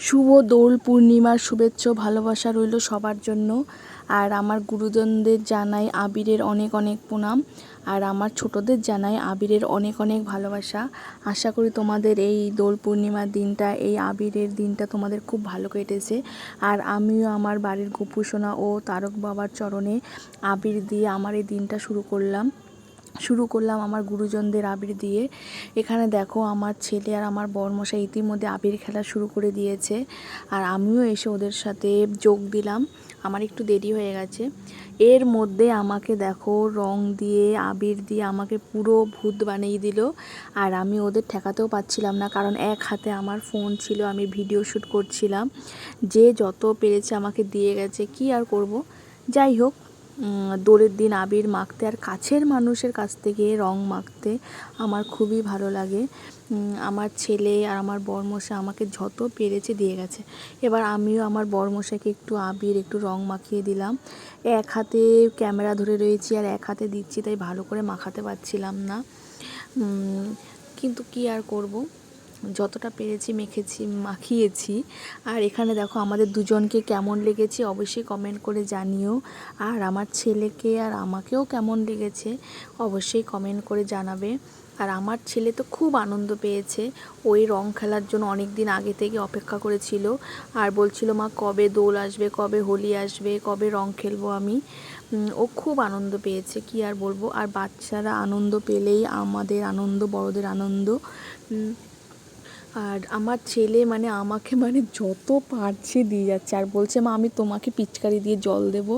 শুভ দোল, পূর্ণিমার শুভেচ্ছা ভালোবাসা রইল সবার জন্য। আর আমার গুরুজনদের জানাই আবিরের অনেক অনেক প্রণাম। আর আমার ছোটদের জানাই আবিরের অনেক অনেক ভালোবাসা। আশা করি তোমাদের এই দোল, পূর্ণিমার দিনটা, এই আবিরের দিনটা তোমাদের খুব ভালো কেটেছে। আর আমিও আমার বাড়ির গোপুসোনা ও তারক বাবার চরণে আবির দিয়ে আমার এই দিনটা শুরু করলাম। শুরু করলাম আমার গুরুজনদের আবির দিয়ে। এখানে দেখো আমার ছেলে আর আমার বরমশাই ইতিমধ্যে আবির খেলা শুরু করে দিয়েছে। আর আমিও এসে ওদের সাথে যোগ দিলাম। আমার একটু দেরি হয়ে গেছে। এর মধ্যে আমাকে দেখো রং দিয়ে, আবির দিয়ে আমাকে পুরো ভূত বানিয়ে দিল। আর আমি ওদের ঠেকাতেও পাচ্ছিলাম না, কারণ এক হাতে আমার ফোন ছিল, আমি ভিডিও শ্যুট করছিলাম। যে যত পেরেছে আমাকে দিয়ে গেছে, কি আর করব? যাই হোক দোলের দিন আবির মাখতে আর কাছের মানুষের কাছ থেকে রং মাখতে আমার খুবই ভালো লাগে। আমার ছেলে আর আমার বরমশা আমাকে যত পেরেছে দিয়ে গেছে। এবার আমিও আমার বরমশাকে একটু আবির, একটু রং মাখিয়ে দিলাম। এক হাতে ক্যামেরা ধরে রয়েছি আর এক হাতে দিচ্ছি, তাই ভালো করে মাখাতে পারছিলাম না। কিন্তু কি আর করব? যতটা পেরেছি, মেখেছি, মাখিয়েছি। আর এখানে দেখো আমাদের দুজনকে কেমন লেগেছে অবশ্যই কমেন্ট করে জানিও। আর আমার ছেলেকে আর আমাকেও কেমন লেগেছে অবশ্যই কমেন্ট করে জানাবে। আর আমার ছেলে তো খুব আনন্দ পেয়েছে। ওই রং খেলার জন্য অনেক দিন আগে থেকে অপেক্ষা করেছিল। আর বলছিল, মা, কবে দোল আসবে, কবে হোলি আসবে, কবে রং খেলব আমি? ও খুব আনন্দ পেয়েছে, কি আর বলব? আর বাচ্চারা আনন্দ পেলেই আমাদের আনন্দ, বড়দের আনন্দ। আর আমার ছেলে মানে আমাকে মানে যত পারছে দিয়ে যাচ্ছে। আর বলছে, মা, আমি তোমাকে পিচকারি দিয়ে জল দেব।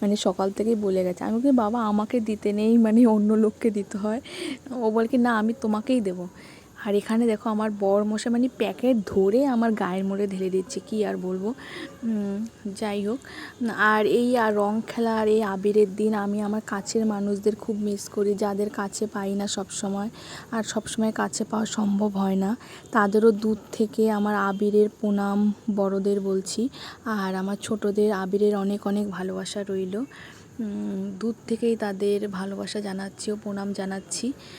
মানে সকাল থেকেই বলে গেছে। আমি বলি বাবা, আমাকে দিতে নেই মানে অন্য লোককে দিতে হয়। ও বলে কি, না, আমি তোমাকেই দেবো। আর এখানে দেখো আমার বর মশা মানে প্যাকেট ধরে আমার গায়ের মোড়ে ঢেলে দিচ্ছে, কি আর বলব? যাই হোক। আর এই আর রং খেলা আর এই আবিরের দিন আমি আমার কাছের মানুষদের খুব মিস করি, যাদের কাছে পাই না সব সময় আর সব সময় কাছে পাওয়া সম্ভব হয় না। তাদেরও দূর থেকে আমার আবিরের প্রণাম বড়দের বলছি। আর আমার ছোটদের আবিরের অনেক অনেক ভালোবাসা রইল। দূর থেকেই তাদের ভালোবাসা জানাচ্ছি ও প্রণাম জানাচ্ছি।